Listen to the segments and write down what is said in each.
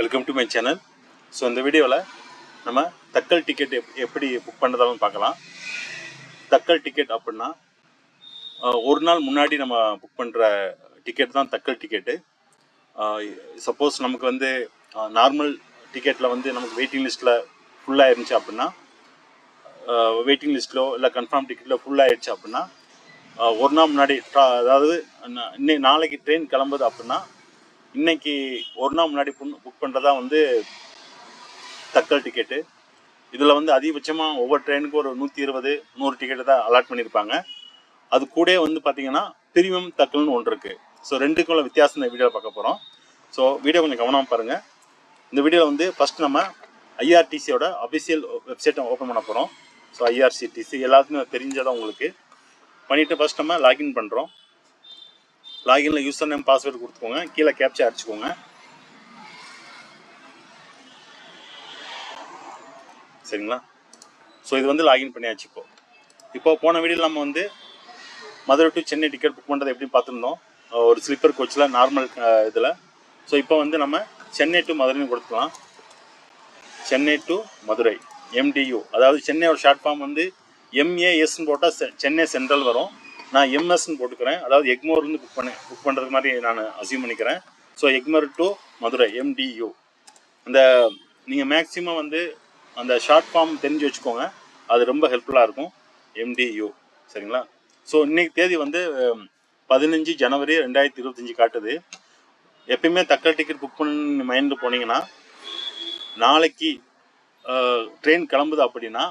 Welcome to my channel so இந்த வீடியோவில் நம்ம தக்கல் டிக்கெட் எப் எப்படி புக் பண்ணுறதாலும் பார்க்கலாம். தக்கல் டிக்கெட் அப்படின்னா ஒரு நாள் முன்னாடி நம்ம புக் பண்ணுற டிக்கெட் தான் தக்கல் டிக்கெட்டு சப்போஸ் நமக்கு வந்து நார்மல் டிக்கெட்டில் வந்து நமக்கு வெயிட்டிங் லிஸ்ட்டில் ஃபுல்லாக இருந்துச்சு அப்படின்னா வெயிட்டிங் லிஸ்ட்டிலோ இல்லை கன்ஃபார்ம் டிக்கெட்டில் ஃபுல்லாகிடுச்சு அப்படின்னா ஒரு நாள் முன்னாடி அதாவது இன்னைக்கு நாளைக்கு ட்ரெயின் கிளம்புது அப்படின்னா இன்னைக்கு ஒரு நாள் முன்னாடி புக் பண்ணுறதா வந்து தக்கல் டிக்கெட்டு இதில் வந்து அதிகபட்சமாக ஒவ்வொரு ட்ரெயினுக்கும் ஒரு நூற்றி இருபது நூறு டிக்கெட்டு தான் அலாட் பண்ணியிருப்பாங்க. அது கூட வந்து பார்த்தீங்கன்னா பிரீமியம் தக்கல்னு ஒன்று இருக்குது ஸோ ரெண்டுக்கும் உள்ள வித்தியாசம் இந்த வீடியோவில் பார்க்க போகிறோம் ஸோ வீடியோ கொஞ்சம் கவனமாக பாருங்கள் இந்த வீடியோவில் வந்து ஃபஸ்ட் நம்ம ஐஆர்டிசியோட அஃபிஷியல் வெப்சைட்டை ஓப்பன் பண்ண போகிறோம் ஸோ ஐஆர்சிடிசி எல்லாத்துக்குமே தெரிஞ்சதான் உங்களுக்கு. பண்ணிவிட்டு ஃபஸ்ட் நம்ம லாகின் பண்ணுறோம் லாகின்ல யூசர் நேம் பாஸ்வேர்டு கொடுத்துக்கோங்க. கீழே கேப்சா அடிச்சுக்கோங்க. சரிங்களா? ஸோ இது வந்து லாகின் பண்ணியாச்சு இப்போ. இப்போ போன வீடியோவில் நம்ம வந்து Madurai to Chennai ticket book பண்ணுறது எப்படி பார்த்துருந்தோம். ஒரு ஸ்லீப்பர் கோச்சில் நார்மல் இதில். ஸோ இப்போ வந்து நம்ம சென்னை டு மதுரைன்னு கொடுத்துக்கலாம். சென்னை டு மதுரை எம்டியூ அதாவது சென்னையோட ஷார்ட் ஃபார்ம் வந்து எம்ஏஎஸ்ன்னு போட்டால் சென்னை சென்ட்ரல் வரும். நான் எம்எஸ்ன்னு போட்டுக்கிறேன். அதாவது எக்மோர்லேருந்து புக் பண்ண புக் பண்ணுறது மாதிரி நான் அசியூம் பண்ணிக்கிறேன். So Egmore to Madurai MDU அந்த நீங்கள் மேக்ஸிமம் வந்து அந்த ஷார்ட் ஃபார்ம் தெரிஞ்சு வச்சுக்கோங்க. அது ரொம்ப ஹெல்ப்ஃபுல்லாக இருக்கும். எம்டியூ சரிங்களா? ஸோ இன்றைக்கி தேதி வந்து பதினஞ்சு ஜனவரி ரெண்டாயிரத்தி இருபத்தஞ்சி காட்டுது. எப்பயுமே தக்கல் டிக்கெட் புக் பண்ணி மைண்டில் போனீங்கன்னா நாளைக்கு ட்ரெயின் கிளம்புது அப்படின்னா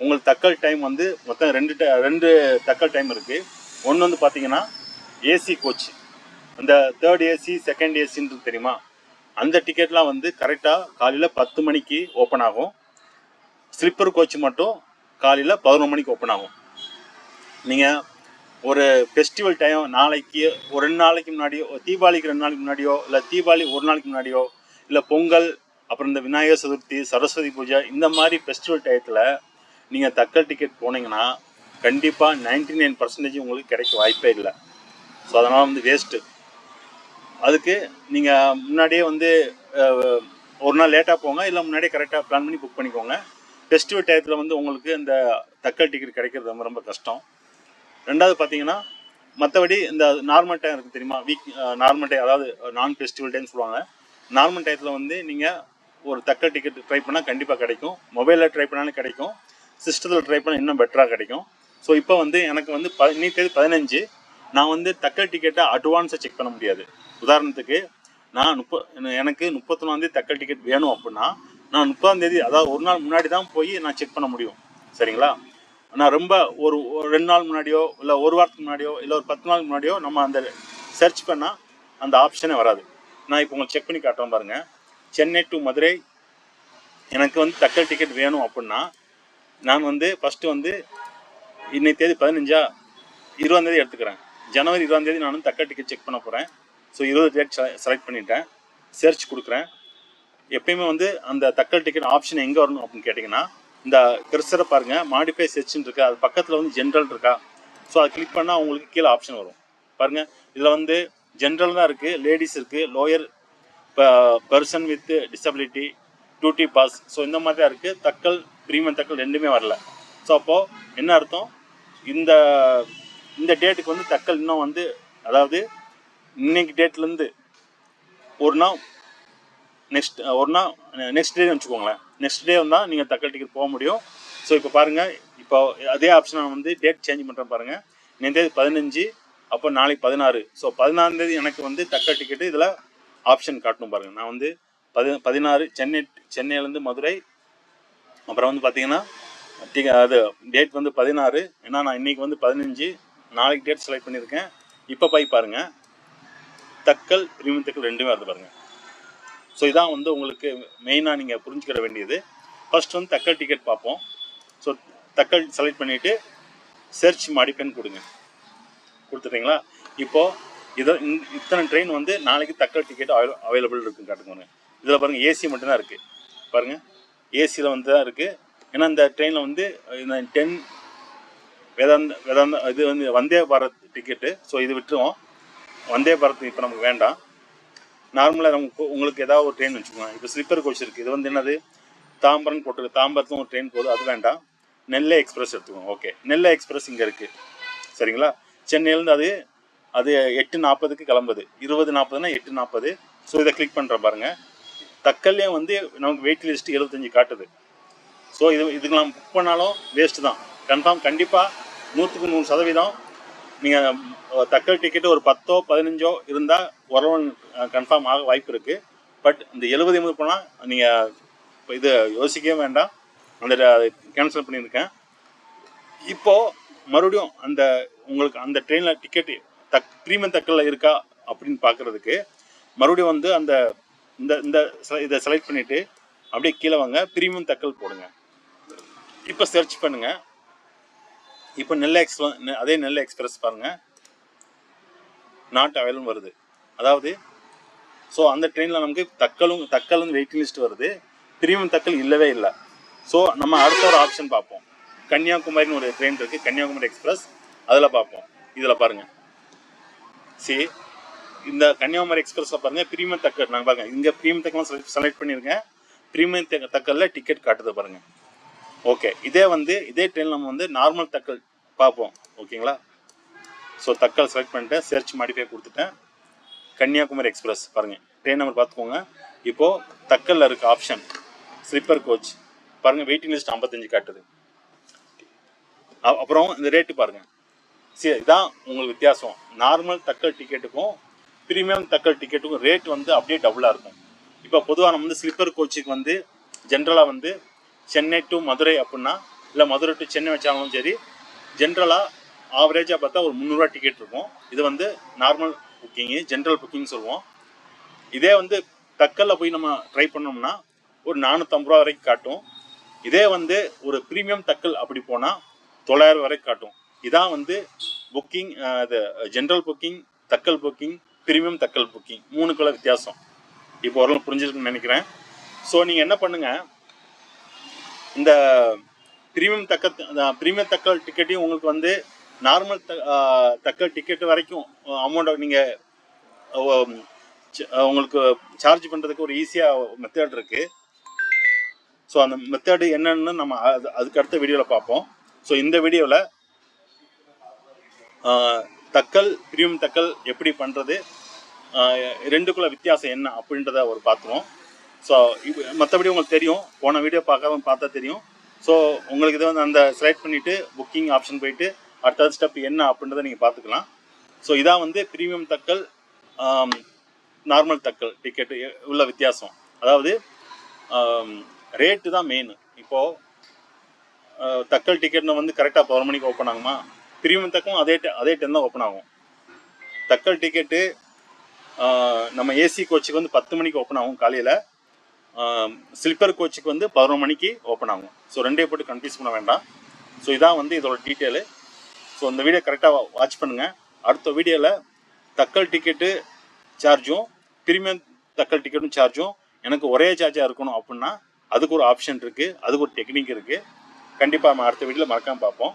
உங்களுக்கு தக்கல் டைம் வந்து மொத்தம் ரெண்டு ரெண்டு தக்கல் டைம் இருக்குது ஒன்று வந்து பார்த்தீங்கன்னா ஏசி கோச் அந்த தேர்ட் ஏசி செகண்ட் ஏசின்றது தெரியுமா? அந்த டிக்கெட்லாம் வந்து கரெக்டாக காலையில் பத்து மணிக்கு ஓப்பன் ஆகும். ஸ்லிப்பர் கோச் மட்டும் காலையில் பதினொரு மணிக்கு ஓப்பன் ஆகும். நீங்கள் ஒரு ஃபெஸ்டிவல் டைம் நாளைக்கு ஒரு ரெண்டு நாளைக்கு முன்னாடியோ தீபாவளிக்கு ரெண்டு நாளைக்கு முன்னாடியோ இல்லை தீபாவளி ஒரு நாளைக்கு முன்னாடியோ இல்லை பொங்கல் அப்புறம் இந்த விநாயகர் சதுர்த்தி சரஸ்வதி பூஜை இந்த மாதிரி ஃபெஸ்டிவல் டயத்தில் நீங்கள் தக்கல் டிக்கெட் போனீங்கன்னா கண்டிப்பாக நைன்டி நைன் பர்சன்டேஜ் உங்களுக்கு கிடைக்க வாய்ப்பே இல்லை. ஸோ அதனால் வந்து வேஸ்ட்டு அதுக்கு நீங்கள் முன்னாடியே வந்து ஒரு நாள் லேட்டாக போங்க இல்லை முன்னாடியே கரெக்டாக பிளான் பண்ணி புக் பண்ணிக்கோங்க. ஃபெஸ்டிவல் டயத்தில் வந்து உங்களுக்கு இந்த தக்கல் டிக்கெட் கிடைக்கிறது ரொம்ப ரொம்ப கஷ்டம். ரெண்டாவது பார்த்தீங்கன்னா மற்றபடி இந்த நார்மல் டைம் இருக்குது தெரியுமா? வீக் நார்மல் டைம் அதாவது நான் ஃபெஸ்டிவல் டேன்னு சொல்லுவாங்க. நார்மல் டயத்தில் வந்து நீங்கள் ஒரு தக்கல் டிக்கெட் ட்ரை பண்ணால் கண்டிப்பாக கிடைக்கும். மொபைலில் ட்ரை பண்ணாலும் கிடைக்கும். சிஸ்டத்தில் ட்ரை பண்ணால் இன்னும் பெட்டராக கிடைக்கும். ஸோ இப்போ வந்து எனக்கு வந்து ப இன்னைக்கு தேதி பதினஞ்சு. நான் வந்து தக்கல் டிக்கெட்டை அட்வான்ஸை செக் பண்ண முடியாது. உதாரணத்துக்கு நான் முப்ப எனக்கு முப்பத்தொன்னாந்தேதி தக்கல் டிக்கெட் வேணும் அப்படின்னா நான் முப்பதாந்தேதி அதாவது ஒரு நாள் முன்னாடி தான் போய் நான் செக் பண்ண முடியும். சரிங்களா? நான் ரொம்ப ஒரு ஒரு ரெண்டு நாள் முன்னாடியோ இல்லை ஒரு வாரத்துக்கு முன்னாடியோ இல்லை ஒரு பத்து நாள் முன்னாடியோ நம்ம அந்த சர்ச் பண்ணால் அந்த ஆப்ஷனே வராது. நான் இப்போ உங்களுக்கு செக் பண்ணி காட்டுறேன் பாருங்கள் சென்னை டு மதுரை எனக்கு வந்து தக்கல் டிக்கெட் வேணும் அப்படின்னா நான் வந்து ஃபஸ்ட்டு வந்து இன்னைக்கு தேதி பதினஞ்சா இருபதாந்தேதி எடுத்துக்கிறேன். ஜனவரி இருபதாந்தேதி நானும் நான் வந்து தக்கல் டிக்கெட் செக் பண்ண போகிறேன் ஸோ இருபது டேட் செலக்ட் பண்ணிட்டேன். சேர்ச் கொடுக்குறேன். எப்பயுமே வந்து அந்த தக்கல் டிக்கெட் ஆப்ஷன் எங்கே வரணும் அப்படின்னு கேட்டிங்கன்னா இந்த கர்சரை பாருங்கள் மாடிஃபை செர்ச்னு இருக்கா. அது பக்கத்தில் வந்து ஜென்ரல் இருக்கா? ஸோ அதை கிளிக் பண்ணால் உங்களுக்கு கீழே ஆப்ஷன் வரும். பாருங்கள் இதில் வந்து ஜென்ரல் தான் இருக்குது லேடிஸ் இருக்குது lower person with disability duty pass so இந்த மாதிரி தான் இருக்குது தக்கல் ப்ரீமியம் தக்கல் ரெண்டுமே வரல. ஸோ அப்போது என்ன அர்த்தம்? இந்த இந்த டேட்டுக்கு வந்து தக்கல் இன்னும் வந்து அதாவது இன்னைக்கு டேட்லேருந்து ஒரு நாள் நெக்ஸ்ட் ஒரு நாள் நெக்ஸ்ட் டே வச்சுக்கோங்களேன். நெக்ஸ்ட் டே வந்தால் நீங்கள் தக்கல் டிக்கெட் போக முடியும். ஸோ இப்போ பாருங்கள் இப்போ அதே ஆப்ஷன் நான் வந்து டேட் சேஞ்ச் பண்ணுறேன் பாருங்கள் நேற்று தேதி பதினஞ்சு அப்போ நாளைக்கு பதினாறு. ஸோ பதினாறுந்தேதி எனக்கு வந்து தக்கல் டிக்கெட்டு இதில் ஆப்ஷன் காட்டணும் பாருங்கள் நான் வந்து பதி பதினாறு சென்னை சென்னையிலேருந்து மதுரை அப்புறம் வந்து பார்த்தீங்கன்னா டிக- அது டேட் வந்து பதினாறு. ஏன்னா நான் இன்னைக்கு வந்து பதினஞ்சு. நாளைக்கு டேட் செலக்ட் பண்ணியிருக்கேன். இப்போ போய் பாருங்கள் தக்கல் பிரீமியம் தக்கல் ரெண்டுமே வருது பாருங்கள் ஸோ இதான் வந்து உங்களுக்கு மெயினாக நீங்கள் புரிஞ்சுக்கிற வேண்டியது. ஃபஸ்ட் வந்து தக்கல் டிக்கெட் பார்ப்போம். ஸோ தக்கல் செலக்ட் பண்ணிவிட்டு சர்ச் மாடிஃபைன்னு கொடுங்க. கொடுத்துட்டீங்களா? இப்போது இதை இத்தனை ட்ரெயின் வந்து நாளைக்கு தக்கல் டிக்கெட் அவைலபிள் இருக்குன்னு காட்டுங்க இதில் பாருங்கள் ஏசி மட்டும்தான் இருக்குது பாருங்கள் ஏசியில் வந்து தான் இருக்குது ஏன்னா இந்த ட்ரெயினில் வந்து இந்த டென் வேதாந்த வேதாந்த இது வந்து வந்தே பாரத் டிக்கெட்டு ஸோ இது விட்டுருவோம். வந்தே பாரத் இப்போ நமக்கு வேண்டாம். நார்மலாக நமக்கு உங்களுக்கு ஏதாவது ஒரு ட்ரெயின் வச்சுக்கோங்க. இப்போ ஸ்லிப்பர் கோச் இருக்குது இது வந்து என்னது? தாம்பரம் போட்டு தாம்பரத்தும் ஒரு ட்ரெயின் போகுது அது வேண்டாம். நெல்லை எக்ஸ்பிரஸ் எடுத்துக்கோங்க. ஓகே நெல்லை எக்ஸ்பிரஸ் இங்கே இருக்குது சரிங்களா? சென்னையிலேருந்து அது அது எட்டு நாற்பதுக்கு கிளம்புது. இருபது நாற்பதுனா எட்டு நாற்பது ஸோ இதை கிளிக் பண்ணுற பாருங்கள் தக்கல்லையும் வந்து நமக்கு வெயிட் லிஸ்ட் எழுபத்தஞ்சு காட்டுது. ஸோ இது இதுக்கு நம்ம புக் பண்ணாலும் வேஸ்ட்டு தான். கன்ஃபார்ம் கண்டிப்பாக நூற்றுக்கு நூறு சதவீதம். நீங்கள் தக்கல் டிக்கெட்டு ஒரு பத்தோ பதினஞ்சோ இருந்தால் உறவன் கன்ஃபார்ம் ஆக வாய்ப்பு இருக்குது பட் இந்த எழுபது எண்பது போனால் நீங்கள் இது யோசிக்கவே வேண்டாம். அந்த கேன்சல் பண்ணியிருக்கேன். இப்போது மறுபடியும் அந்த உங்களுக்கு அந்த ட்ரெயினில் டிக்கெட் தக் ப்ரீமியம் தக்கல்ல இருக்கா அப்படின்னு பார்க்குறதுக்கு மறுபடியும் வந்து அந்த இந்த இந்த இதை செலக்ட் பண்ணிட்டு அப்படியே கீழே வாங்க. ப்ரீமியம் தக்கல் போடுங்க. இப்போ சர்ச் பண்ணுங்க. இப்போ நெல்லை எக்ஸ் அதே நெல்லை எக்ஸ்பிரஸ் பாருங்க. நாட் அவைலபிள் வருது. அதாவது ஸோ அந்த ட்ரெயினில் நமக்கு தக்கலும் தக்கலும் வெயிட்டிங் லிஸ்ட் வருது. ப்ரீமியம் தக்கல் இல்லவே இல்லை. ஸோ நம்ம அடுத்த ஒரு ஆப்ஷன் பார்ப்போம். கன்னியாகுமரின்னு ஒரு ட்ரெயின் இருக்குது கன்னியாகுமரி எக்ஸ்பிரஸ் அதில் பார்ப்போம். இதில் பாருங்கள் சி இந்த கன்னியாகுமரி எக்ஸ்பிரஸில் பாருங்கள் பிரீமியம் தக்கர். நாங்கள் பாருங்க இங்க பிரீமியம் தக்கல் செலக்ட் செலக்ட் பண்ணியிருக்கேன் ப்ரீமியம் தக்கல்ல டிக்கெட் காட்டுது பாருங்கள் ஓகே இதே வந்து இதே ட்ரெயின் நம்ம வந்து நார்மல் தக்கல் பார்ப்போம். ஓகேங்களா ஸோ தக்கல் செலக்ட் பண்ணிட்டேன் சர்ச் மாடிஃபை கொடுத்துட்டேன். கன்னியாகுமரி எக்ஸ்பிரஸ் பாருங்க. ட்ரெயின் நம்பர் பார்த்துக்கோங்க. இப்போ தக்கல்ல இருக்க ஆப்ஷன் ஸ்லீப்பர் கோச் பாருங்க வெயிட்டிங் லிஸ்ட் 55 காட்டுது. அப்புறம் இந்த ரேட்டு பாருங்க. சரி இதான் உங்களுக்கு வித்தியாசம். நார்மல் தக்கல் டிக்கெட்டுக்கும் ப்ரீமியம் தக்கல் டிக்கெட்டுக்கும் ரேட் வந்து அப்படியே டபுளாக இருக்கும். இப்போ பொதுவாக நம்ம வந்து ஸ்லீப்பர் கோச்சுக்கு வந்து ஜென்ரலாக வந்து சென்னை டு மதுரை அப்படின்னா இல்லை மதுரை டு சென்னை வச்சாலும் சரி ஜென்ரலாக ஆவரேஜாக பார்த்தா ஒரு முந்நூறுரூவா டிக்கெட் இருக்கும். இது வந்து நார்மல் புக்கிங்கு ஜென்ரல் புக்கிங் சொல்லுவோம். இதே வந்து தக்கல்ல போய் நம்ம ட்ரை பண்ணோம்னா ஒரு நானூற்றம்பது ரூபா வரைக்கும் காட்டும். இதே வந்து ஒரு ப்ரீமியம் தக்கல் அப்படி போனால் தொள்ளாயிரம் வரைக்கும் காட்டும். இதான் வந்து புக்கிங் இது general booking tatkal booking premium tatkal booking மூணுக்குள்ள வித்தியாசம். இப்போ ஓரளவு புரிஞ்சிருக்குன்னு நினைக்கிறேன். ஸோ நீங்கள் என்ன பண்ணுங்க? இந்த ப்ரீமியம் தக்க ப்ரீமியம் தக்கல் டிக்கெட்டையும் உங்களுக்கு வந்து நார்மல் த தக்கல் டிக்கெட் வரைக்கும் அமௌண்ட்டை நீங்கள் உங்களுக்கு சார்ஜ் பண்ணுறதுக்கு ஒரு ஈஸியாக மெத்தட் இருக்குது ஸோ அந்த மெத்தடு என்னன்னு நம்ம அது அதுக்கு அடுத்த வீடியோவில் பார்ப்போம். ஸோ இந்த வீடியோவில் தக்கல் ப்ரீமியம் தக்கல் எப்படி பண்ணுறது ரெண்டுக்குள்ள வித்தியாசம் என்ன அப்படின்றத ஒரு பார்த்துருவோம் ஸோ மற்றபடி உங்களுக்கு தெரியும். போன வீடியோ பார்க்காம பார்த்தா தெரியும். ஸோ உங்களுக்கு இதை வந்து அந்த செலக்ட் பண்ணிவிட்டு புக்கிங் ஆப்ஷன் போயிட்டு அடுத்த ஸ்டெப் என்ன அப்படின்றத நீங்கள் பார்த்துக்கலாம் ஸோ இதான் வந்து premium tatkal normal tatkal ticket உள்ள வித்தியாசம். அதாவது ரேட்டு தான் மெயின் இப்போது தக்கல் டிக்கெட்னு வந்து கரெக்டாக பதினொரு மணிக்கு ஓப்பன் ஆகுமா? ப்ரீமியம் தக்கம் அதே அதே டைம் தான் ஓப்பன் ஆகும். தக்கல் டிக்கெட்டு நம்ம ஏசி கோச்சுக்கு வந்து பத்து மணிக்கு ஓப்பன் ஆகும் காலையில். ஸ்லிப்பர் கோச்சுக்கு வந்து பதினொரு மணிக்கு ஓப்பன் ஆகும். ஸோ ரெண்டே போட்டு கன்ஃபியூஸ் பண்ண வேண்டாம். ஸோ இதான் வந்து இதோட டீட்டெயிலு ஸோ இந்த வீடியோ கரெக்டாக வாட்ச் பண்ணுங்கள் அடுத்த வீடியோவில் தக்கல் டிக்கெட்டு சார்ஜும் ப்ரீமியம் தக்கல் டிக்கெட்டும் சார்ஜும் எனக்கு ஒரே சார்ஜாக இருக்கணும் அப்படின்னா அதுக்கு ஒரு ஆப்ஷன் இருக்குது அதுக்கு ஒரு டெக்னிக் இருக்குது கண்டிப்பாக நம்ம அடுத்த வீடியோவில் மறக்காமல் பார்ப்போம்.